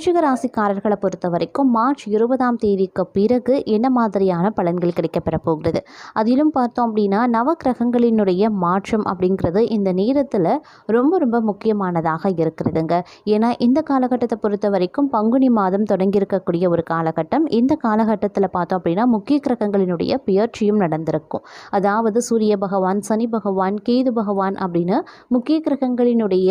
விருச்சிக ராசிக்காரர்களை பொறுத்த வரைக்கும் மார்ச் இருபதாம் தேதிக்கு பிறகு என்ன மாதிரியான பலன்கள் கிடைக்கப்பெற போகிறது அதிலும் பார்த்தோம் அப்படின்னா நவக்கிரகங்களினுடைய மாற்றம் அப்படிங்கிறது இந்த நேரத்தில் ரொம்ப ரொம்ப முக்கியமானதாக இருக்கிறதுங்க. ஏன்னா இந்த காலகட்டத்தை பொறுத்த வரைக்கும் பங்குனி மாதம் தொடங்கியிருக்கக்கூடிய ஒரு காலகட்டம். இந்த காலகட்டத்தில் பார்த்தோம் அப்படின்னா முக்கிய கிரகங்களினுடைய பெயர்ச்சியும் நடந்திருக்கும். அதாவது சூரிய பகவான் சனி பகவான் கேது பகவான் அப்படின்னு முக்கிய கிரகங்களினுடைய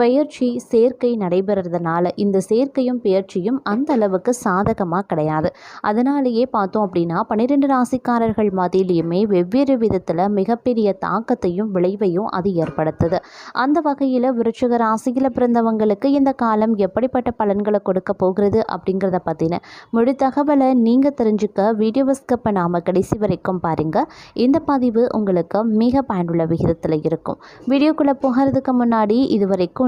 பெயர்ச்சி சேர்க்கை நடைபெறதுனால இந்த சேர்க்கையும் பெயர்ச்சியும் அந்த அளவுக்கு சாதகமாக கிடையாது. அதனாலேயே பார்த்தோம் அப்படின்னா பன்னிரெண்டு ராசிக்காரர்கள் மத்தியிலையுமே வெவ்வேறு விதத்தில் மிகப்பெரிய தாக்கத்தையும் விளைவையும் அது ஏற்படுத்துது. அந்த வகையில் விருச்சிக ராசியில் பிறந்தவங்களுக்கு இந்த காலம் எப்படிப்பட்ட பலன்களை கொடுக்க போகிறது அப்படிங்கிறத பற்றின முழு தகவலை நீங்கள் தெரிஞ்சுக்க வீடியோ ஸ்கப்பை நாம கடைசி வரைக்கும் பாருங்கள் இந்த பதிவு உங்களுக்கு மிக பயனுள்ள விகிதத்தில் இருக்கும். வீடியோக்குள்ளே போகிறதுக்கு முன்னாடி இது வரைக்கும்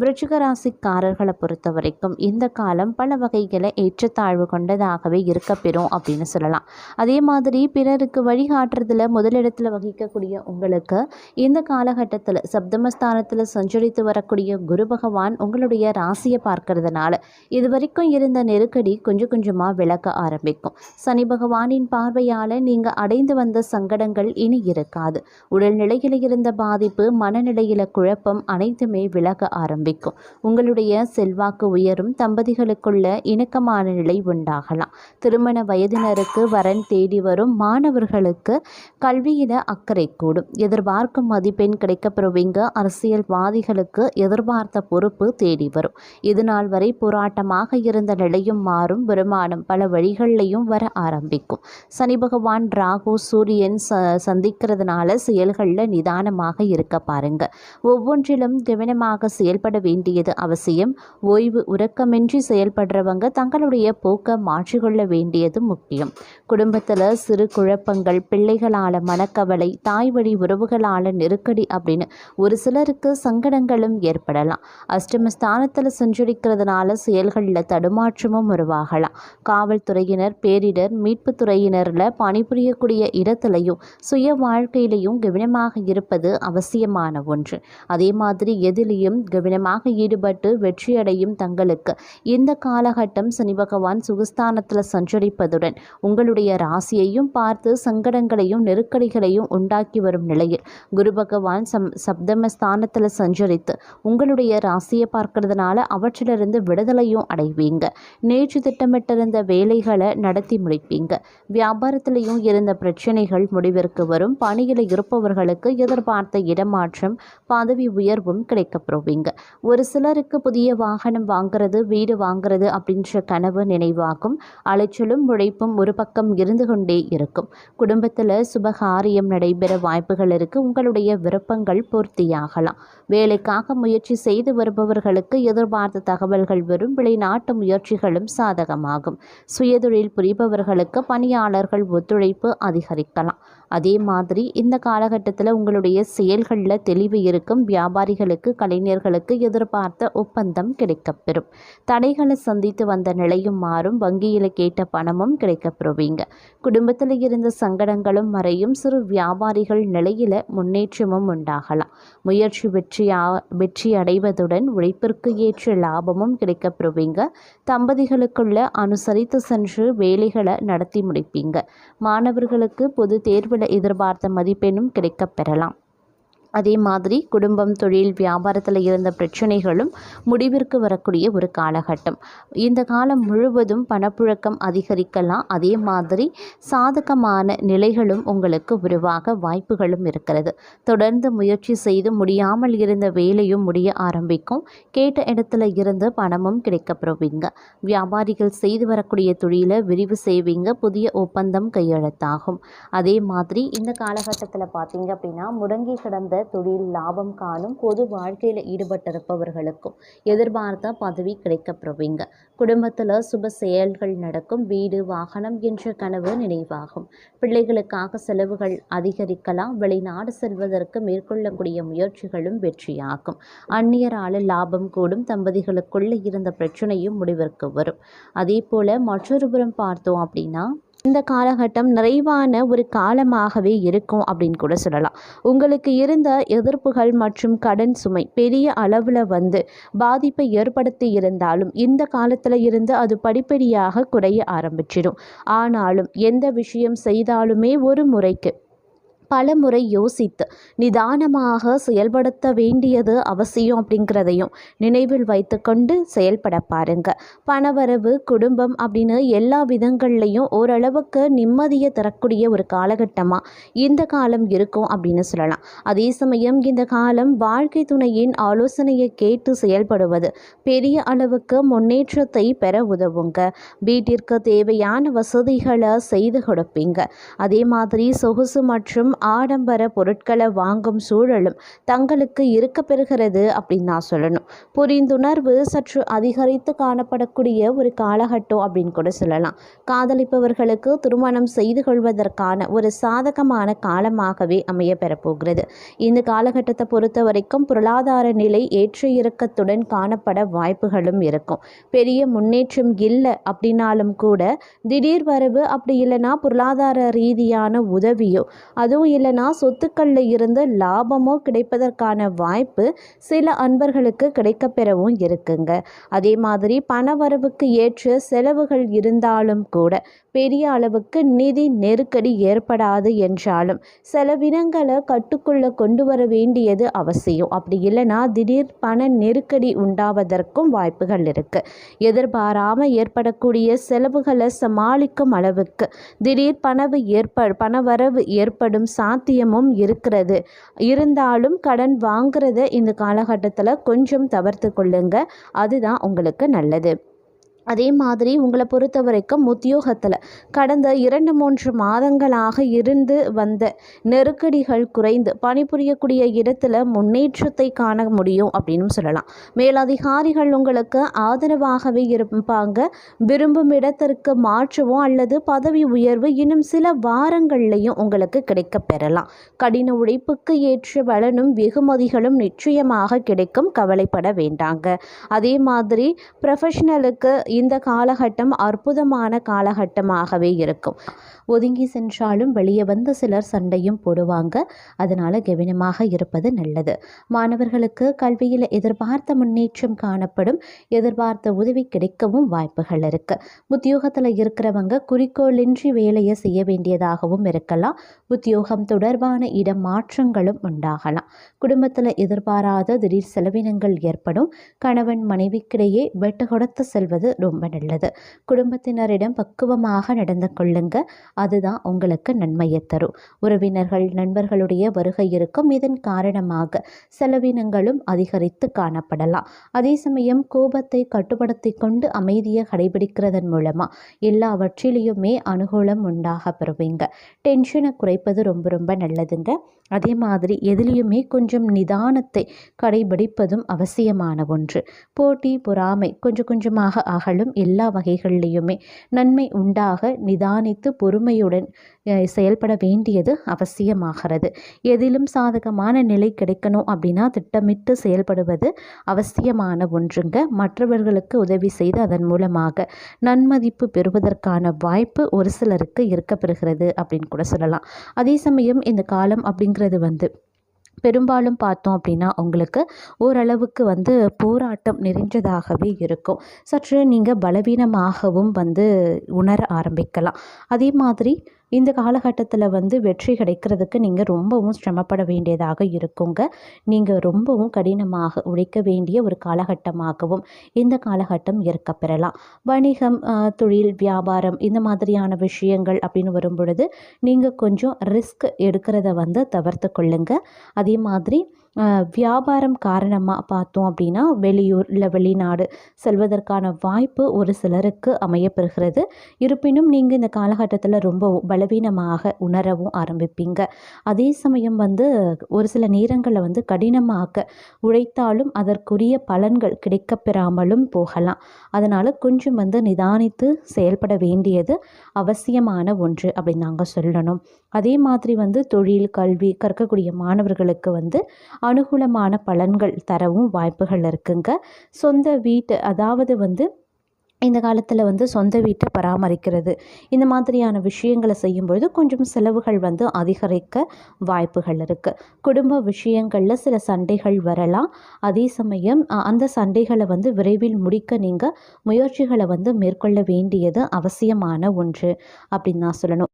விருச்சிகராசிக்காரர்களை பொறுத்த வரைக்கும் இந்த காலம் பல வகைகளை ஏற்றத்தாழ்வு கொண்டதாகவே இருக்கப்பெறும் அப்படின்னு சொல்லலாம். அதே மாதிரி பிறருக்கு வழிகாட்டுறதுல முதலிடத்தில் வகிக்கக்கூடிய உங்களுக்கு இந்த காலகட்டத்தில் சப்தமஸ்தானத்தில் சஞ்சரித்து வரக்கூடிய குரு பகவான் உங்களுடைய ராசியை பார்க்கறதுனால இது வரைக்கும் இருந்த நெருக்கடி கொஞ்சம் கொஞ்சமாக விளக்க ஆரம்பிக்கும். சனி பகவானின் பார்வையால் நீங்கள் அடைந்து வந்த சங்கடங்கள் இனி இருக்காது. உடல்நிலையில் இருந்த பாதிப்பு மனநிலையில் குழப்பம் அனைத்துமே விலக ஆரம்பிக்கும். ஆரம்பிக்கும். உங்களுடைய செல்வாக்கு உயரும் தம்பதிகளுக்குள்ள இணக்கமான நிலை உண்டாகலாம். திருமண வயதினருக்கு வரன் தேடி வரும் மாணவர்களுக்கு கல்வியில அக்கறை கூடும். எதிர்பார்க்கும் மதிப்பெண் கிடைக்கப்பெறுவீங்க அரசியல்வாதிகளுக்கு எதிர்பார்த்த பொறுப்பு தேடி வரும். இது வரை போராட்டமாக இருந்த நிலையும் மாறும். வருமானம் பல வழிகள்லையும் வர ஆரம்பிக்கும். சனி பகவான் ராகு சூரியன் ச சந்திக்கிறதுனால செயல்களில் நிதானமாக இருக்க பாருங்க. ஒவ்வொன்றிலும் கவனமாக செயல்பட வேண்டியது அவசியம். ஓய்வு உறக்கமின்றி செயல்படுறவங்க தங்களுடைய போக்கை மாற்றிக்கொள்ள வேண்டியது முக்கியம். குடும்பத்தில் சிறு குழப்பங்கள் பிள்ளைகளால் மனக்கவலை தாய் வழி உறவுகளால் நெருக்கடி அப்படின்னு ஒரு சிலருக்கு சங்கடங்களும் ஏற்படலாம். அஷ்டமஸ்தானத்தில் சஞ்சரிக்கிறதுனால செயல்களில் தடுமாற்றமும் உருவாகலாம். காவல்துறையினர் பேரிடர் மீட்புத் துறையினரில் பணிபுரியக்கூடிய இடத்துலையும் சுய வாழ்க்கையிலையும் கவனமாக இருப்பது அவசியமான ஒன்று. அதே மாதிரி எதிலையும் கவனமாக ஈடுபட்டு வெற்றியடையும் தங்களுக்கு. இந்த காலகட்டம் சனி பகவான் சுகஸ்தானத்தில் சஞ்சரிப்பதுடன் உங்களுடைய ராசியையும் பார்த்து சங்கடங்களையும் நெருக்கடிகளையும் உண்டாக்கி வரும் நிலையில் குரு பகவான் சம் சப்தமஸ்தானத்தில் சஞ்சரித்து உங்களுடைய ராசியை பார்க்கறதுனால அவற்றிலிருந்து விடுதலையும் அடைவீங்க. நேற்று திட்டமிட்டிருந்த வேலைகளை நடத்தி முடிப்பீங்க. வியாபாரத்திலையும் இருந்த பிரச்சனைகள் முடிவிற்கு வரும். பணியில் இருப்பவர்களுக்கு எதிர்பார்த்த இடமாற்றம் பதவி உயர்வும் கிடைக்கப்பெறுவீங்க ஒரு சிலருக்கு புதிய வாகனம் வாங்குறது வீடு வாங்குறது அப்படின்ற கனவு நினைவாகும். அலைச்சலும் உழைப்பும் ஒரு பக்கம் இருந்து கொண்டே இருக்கும். குடும்பத்தில் சுபகாரியம் நடைபெற வாய்ப்புகள் இருக்கு. உங்களுடைய விருப்பங்கள் பூர்த்தியாகலாம். வேலைக்காக முயற்சி செய்து வருபவர்களுக்கு எதிர்பார்த்த தகவல்கள் வரும். வெளிநாட்டு முயற்சிகளும் சாதகமாகும். சுயதொழில் புரிபவர்களுக்கு பணியாளர்கள் ஒத்துழைப்பு அதிகரிக்கலாம். அதே மாதிரி இந்த காலகட்டத்தில் உங்களுடைய செயல்களில் தெளிவு இருக்கும். வியாபாரிகளுக்கு கலைஞர்களுக்கு எதிர்பார்த்த ஒப்பந்தம் கிடைக்கப்பெறும். தடைகளை சந்தித்து வந்த நிலையும் மாறும். வங்கியில் கேட்ட பணமும் கிடைக்கப்பெறுவீங்க. குடும்பத்தில் இருந்த சங்கடங்களும் மறையும். சிறு வியாபாரிகள் நிலையில் முன்னேற்றமும் உண்டாகலாம். முயற்சி வெற்றியா வெற்றி அடைவதுடன் உழைப்பிற்கு ஏற்ற லாபமும் கிடைக்கப்பெறுவீங்க. தம்பதிகளுக்குள்ள அனுசரித்து சென்று வேலைகளை நடத்தி முடிப்பீங்க. மாணவர்களுக்கு பொது தேர்வில் எதிர்பார்த்த மதிப்பெண்ணும் கிடைக்கப் பெறலாம் அதே மாதிரி குடும்பம் தொழில் வியாபாரத்தில் இருந்த பிரச்சனைகளும் முடிவிற்கு வரக்கூடிய ஒரு காலகட்டம். இந்த காலம் முழுவதும் பணப்புழக்கம் அதிகரிக்கலாம். அதே மாதிரி சாதகமான நிலைகளும் உங்களுக்கு உருவாக வாய்ப்புகளும் இருக்கிறது. தொடர்ந்து முயற்சி செய்து முடியாமல் இருந்த வேலையும் முடிய ஆரம்பிக்கும். கேட்ட இடத்துல இருந்து பணமும் கிடைக்கப்பெறுவீங்க. வியாபாரிகள் செய்து வரக்கூடிய தொழிலை விரிவு செய்வீங்க. புதிய ஒப்பந்தம் கையெழுத்தாகும். அதே மாதிரி இந்த காலகட்டத்தில் பார்த்தீங்க அப்படின்னா முடங்கி கிடந்த தொழில் லாபம் காணும் பொது வாழ்க்கையில் ஈடுபட்டிருப்பவர்களுக்கும் எதிர்பார்த்த பதவி கிடைக்கப்படுவீங்க குடும்பத்தில் சுப செயல்கள் நடக்கும். வீடு வாகனம் என்ற கனவு நினைவாகும். பிள்ளைகளுக்காக செலவுகள் அதிகரிக்கலாம். வெளிநாடு செல்வதற்கு மேற்கொள்ளக்கூடிய முயற்சிகளும் வெற்றியாகும். அந்நியரால லாபம் கூடும். தம்பதிகளுக்குள்ள இருந்த பிரச்சனையும் முடிவிற்கு வரும். அதே போல மற்றொரு புறம் பார்த்தோம் அப்படின்னா இந்த காலகட்டம் நிறைவான ஒரு காலமாகவே இருக்கும் அப்படின்னு கூட சொல்லலாம். உங்களுக்கு இருந்த எதிர்ப்புகள் மற்றும் கடன் சுமை பெரிய அளவில் வந்து பாதிப்பை ஏற்படுத்தி இருந்தாலும் இந்த காலத்தில் இருந்து அது படிப்படியாக குறைய ஆரம்பிச்சிடும். ஆனாலும் எந்த விஷயம் செய்தாலுமே ஒரு முறைக்கு பலமுறை யோசித்து நிதானமாக செயல்படுத்த வேண்டியது அவசியம் அப்படிங்கிறதையும் நினைவில் வைத்துக்கொண்டு செயல்பட பாருங்க. பணவரவு குடும்பம் அப்படின்னு எல்லா விதங்கள்லையும் ஓரளவுக்கு நிம்மதியை தரக்கூடிய ஒரு காலகட்டமாக இந்த காலம் இருக்கும் அப்படின்னு சொல்லலாம். அதே சமயம் இந்த காலம் வாழ்க்கை துணையின் ஆலோசனையை கேட்டு செயல்படுவது பெரிய அளவுக்கு முன்னேற்றத்தை பெற உதவுங்க. வீட்டிற்கு தேவையான வசதிகளை செய்து கொடுப்பீங்க. அதே மாதிரி சொகுசு மற்றும் ஆடம்பர பொருட்களை வாங்கும் சூழலும் தங்களுக்கு இருக்க பெறுகிறது அப்படின்னு நான் சொல்லணும். புரிந்துணர்வு சற்று அதிகரித்து காணப்படக்கூடிய ஒரு காலகட்டம் அப்படின்னு கூட சொல்லலாம். காதலிப்பவர்களுக்கு திருமணம் செய்து கொள்வதற்கான ஒரு சாதகமான காலமாகவே அமைய பெறப்போகிறது. இந்த காலகட்டத்தை பொறுத்த வரைக்கும் பொருளாதார நிலை ஏற்ற இறக்கத்துடன் காணப்பட வாய்ப்புகளும் இருக்கும். பெரிய முன்னேற்றம் இல்லை அப்படின்னாலும் கூட திடீர் வரவு அப்படி இல்லைன்னா பொருளாதார ரீதியான உதவியோ அதுவும் இல்லைன்னா சொத்துக்களில் இருந்து லாபமோ கிடைப்பதற்கான வாய்ப்பு சில அன்பர்களுக்கு கிடைக்கப்பெறவும் இருக்குங்க. அதே மாதிரி பண வரவுக்கு ஏற்ற செலவுகள் இருந்தாலும் கூட பெரிய அளவுக்கு நிதி நெருக்கடி ஏற்படாது என்றாலும் செலவினங்களை கட்டுக்குள்ளே கொண்டு வர வேண்டியது அவசியம். அப்படி இல்லைன்னா திடீர் பண நெருக்கடி உண்டாவதற்கும் வாய்ப்புகள் இருக்குது எதிர்பாராமல் ஏற்படக்கூடிய செலவுகளை சமாளிக்கும் அளவுக்கு திடீர் பணவு ஏற்ப பணவரவு ஏற்படும் சாத்தியமும் இருக்கிறது. இருந்தாலும் கடன் வாங்குறத இந்த காலகட்டத்தில் கொஞ்சம் தவிர்த்து கொள்ளுங்க. அதுதான் உங்களுக்கு நல்லது. அதே மாதிரி உங்களை பொறுத்த வரைக்கும் உத்தியோகத்தில் கடந்த இரண்டு மூன்று மாதங்களாக இருந்து வந்த நெருக்கடிகள் குறைந்து பணிபுரியக்கூடிய இடத்துல முன்னேற்றத்தை காண முடியும் அப்படின்னு சொல்லலாம். மேலதிகாரிகள் உங்களுக்கு ஆதரவாகவே இருப்பாங்க. விரும்பும் இடத்திற்கு மாற்றவோ அல்லது பதவி உயர்வு இன்னும் சில வாரங்கள்லையும் உங்களுக்கு கிடைக்க பெறலாம். கடின உழைப்புக்கு ஏற்ற பலனும் வெகுமதிகளும் நிச்சயமாக கிடைக்கும். கவலைப்பட வேண்டாங்க. அதே மாதிரி ப்ரொஃபஷனலுக்கு இந்த காலகட்டம் அற்புதமான காலகட்டமாகவே இருக்கும். ஒதுங்கி சென்றாலும் வெளியே வந்து சிலர் சண்டையும் போடுவாங்க. அதனால் கவனமாக இருப்பது நல்லது. மாணவர்களுக்கு கல்வியில் எதிர்பார்த்த முன்னேற்றம் காணப்படும். எதிர்பார்த்த உதவி கிடைக்கவும் வாய்ப்புகள் இருக்குது உத்தியோகத்தில் இருக்கிறவங்க குறிக்கோளின்றி வேலையை செய்ய வேண்டியதாகவும் இருக்கலாம். உத்தியோகம் தொடர்பான இடம் மாற்றங்களும் உண்டாகலாம். குடும்பத்தில் எதிர்பாராத திடீர் செலவினங்கள் ஏற்படும். கணவன் மனைவிக்கிடையே வெட்டு கொடுத்து செல்வது ரொம்ப நல்லது. குடும்பத்தினரிடம் பக்குவமாக நடந்து கொள்ளுங்க. அதுதான் உங்களுக்கு நன்மையை தரும். உறவினர்கள் நண்பர்களுடைய வருகை இருக்கும் இதன் காரணமாக செலவினங்களும் அதிகரித்து காணப்படலாம். அதே சமயம் கோபத்தை கட்டுப்படுத்தி கொண்டு அமைதியை கடைபிடிக்கிறதன் மூலமாக எல்லாவற்றிலையுமே அனுகூலம் உண்டாக பெறுவீங்க. டென்ஷனை குறைப்பது ரொம்ப ரொம்ப நல்லதுங்க. அதே மாதிரி எதுலேயுமே கொஞ்சம் நிதானத்தை கடைபிடிப்பதும் அவசியமான ஒன்று. போட்டி பொறாமை கொஞ்சம் கொஞ்சமாக அகல் வாழும் எல்லா வகைகள்லேயுமே நன்மை உண்டாக நிதானித்து பொறுமையுடன் செயல்பட வேண்டியது அவசியமாகிறது. எதிலும் சாதகமான நிலை கிடைக்கணும் அப்படின்னா திட்டமிட்டு செயல்படுவது அவசியமான ஒன்றுங்க. மற்றவர்களுக்கு உதவி செய்து அதன் மூலமாக நன்மதிப்பு பெறுவதற்கான வாய்ப்பு ஒரு சிலருக்கு இருக்கப்பெறுகிறது அப்படின்னு கூட சொல்லலாம். அதே சமயம் இந்த காலம் அப்படிங்கிறது வந்து பெரும்பாலும் பார்த்தோம் அப்படின்னா உங்களுக்கு ஓரளவுக்கு வந்து போராட்டம் நிறைஞ்சதாகவே இருக்கும். சற்று நீங்கள் பலவீனமாகவும் வந்து உணர ஆரம்பிக்கலாம். அதே மாதிரி இந்த காலகட்டத்தில் வந்து வெற்றி கிடைக்கிறதுக்கு நீங்கள் ரொம்பவும் சிரமப்பட வேண்டியதாக இருக்குங்க. நீங்கள் ரொம்பவும் கடினமாக உழைக்க வேண்டிய ஒரு காலகட்டமாகவும் இந்த காலகட்டம் இருக்க பெறலாம். வணிகம் தொழில் வியாபாரம் இந்த மாதிரியான விஷயங்கள் அப்படின்னு வரும் பொழுது நீங்கள் கொஞ்சம் ரிஸ்க் எடுக்கிறத வந்து தவிர்த்து கொள்ளுங்கள் அதே மாதிரி வியாபாரம் காரணமாக பார்த்தோம் அப்படின்னா வெளியூர் இல்லை வெளிநாடு செல்வதற்கான வாய்ப்பு ஒரு சிலருக்கு அமையப்பெறுகிறது. இருப்பினும் நீங்கள் இந்த காலகட்டத்தில் ரொம்ப பலவீனமாக உணரவும் ஆரம்பிப்பீங்க. அதே சமயம் வந்து ஒரு சில நேரங்களில் வந்து கடினமாக உழைத்தாலும் அதற்குரிய பலன்கள் கிடைக்கப்பெறாமலும் போகலாம். அதனால் கொஞ்சம் வந்து நிதானித்து செயல்பட வேண்டியது அவசியமான ஒன்று அப்படின்னு நாங்கள் சொல்லணும். அதே மாதிரி வந்து தொழில் கல்வி கற்கக்கூடிய மாணவர்களுக்கு வந்து அனுகூலமான பலன்கள் தரவும் வாய்ப்புகள் இருக்குங்க. சொந்த வீட்டு அதாவது வந்து இந்த காலத்தில் வந்து சொந்த வீட்டை பராமரிக்கிறது இந்த மாதிரியான விஷயங்களை செய்யும்பொழுது கொஞ்சம் செலவுகள் வந்து அதிகரிக்க வாய்ப்புகள் இருக்குது குடும்ப விஷயங்களில் சில சண்டைகள் வரலாம். அதே சமயம் அந்த சண்டைகளை வந்து விரைவில் முடிக்க நீங்கள் முயற்சிகளை வந்து மேற்கொள்ள வேண்டியது அவசியமான ஒன்று அப்படின்னு நான் சொல்லணும்.